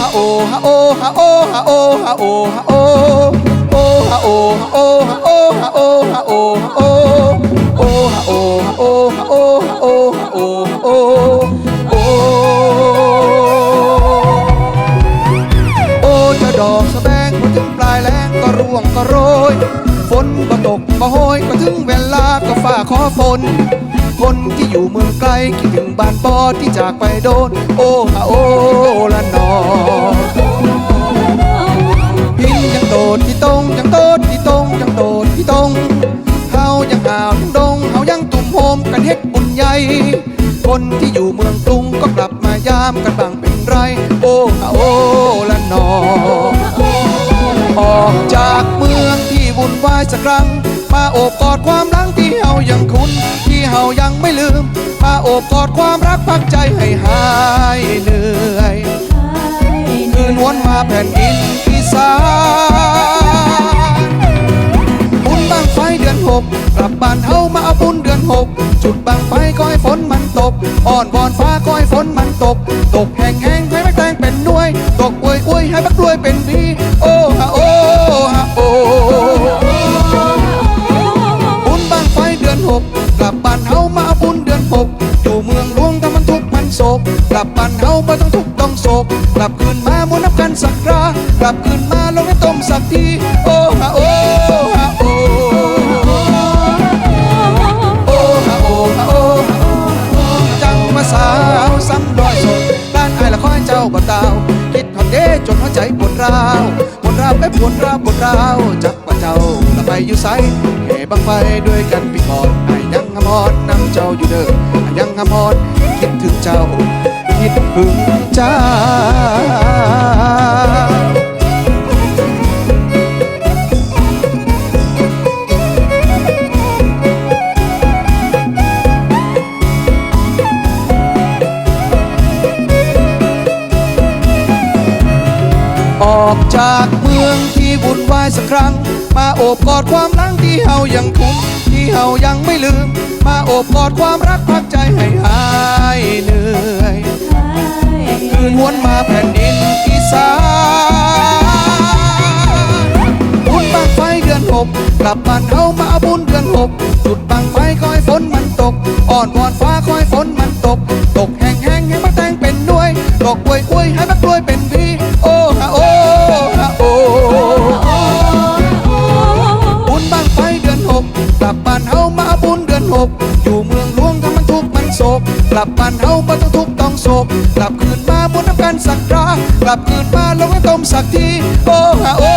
ฮะโอฮะโอฮะโอฮะโอฮะโอฮะโอโอฮะโอฮะโอฮะโอฮะโอฮะโอฮะโอโอฮะโอฮะโอฮะโอฮะโอฮะโอโอโอโอ้จะดอกสะแบงพอถึงปลายแรงก็ร่วงก็โรยฝนก็ตกก็โหยก็ถึงเวลาก็ฝ่าขอฝน คนที่อยู่เมืองไกลคิดถึงบ้านปอที่จากไปโดน โอ้ฮะโอละนอพินยังโดดที่ตรงยังโดดที่ตรงยังโดดที่ตรงเฮายังหาวยังดงเฮายังตุ่มโฮมกันเฮ็ดบุญใหญ่คนที่อยู่เมืองกรุงก็กลับมายามกันบางเป็นไร โอ้ฮะโอละนออ วายสักครั้ง มาโอบกอดความหลังที่เฮายังคุ้น ที่เฮายังไม่ลืม มาโอบกอดความรักพักใจให้หายเหนื่อยคืนวนมาแผ่นดินอีสานบุญบังไฟเดือนหกกลับบ้านเฮามาเอาบุญเดือนหกจุดบังไฟก็ให้ฝนมันตก อ่อนวอนฟ้าก็ให้ฝนมันตก ตกแห้งแห้ง ลับบ้านเฮามาเอาบุญเดือนหกอยู่เมืองหลวงถ้ามันทุกมันโศกกลับบ้านเฮาไม่ต้องทุกต้องโศกกลับคืนมามวนนับกันสักครากลับคืนมาลงในต้มสักทีโอ้ฮะโอ้ฮะโอ้โอ้ฮะโอ้ฮะโอ้จังมาสาวซ้ำดอยสดด้านไอายละคอยเจ้าบ่ตาวคิดทอดเด้จนหัวใจปวดร้าวปวดร้าวไปปวดร้าวปวดร้าวจักว่าเจ้าละไปอยู่ไสแห่บังไฟด้วยกันปีก่อน อ้ยังหำฮอดนำเจ้าอยู่เด้อยังหำฮอดคิดถึงเจ้า คิดถึงเจ้าออกจากเมืองที่วุ่นวายสักครั้ง มาโอบกอดความหลังที่เฮายังคุ้นที่เฮายังไม่ลืม บกอดความรักพักใจให้หายเหนื่อยคืนวนมาแผ่นดินอีสานบุญบังไฟเดือนหกกลับบ้านเฮามาอาบุญเดือนหกจุดบังไฟคอยฝนมันตกอ่อนวอนฟ้าคอยฝนมันตก ตกแห้งแห้งให้มาแตงเป็นด้วยตกอวยอวยให้มาด้วยเป็นพี่โอ้ฮะโอ้ฮะโอ้บุญบังไฟเดือนหกกลับบ้านเฮามาอาบุญเดือนหก กลับบ้านเฮาบ่ต้องทุกข์ต้องโศกกลับคืนมาบนน้ำกันสักครา กลับคืนมาลงให้ต้มสักที โอ้ฮะโอ้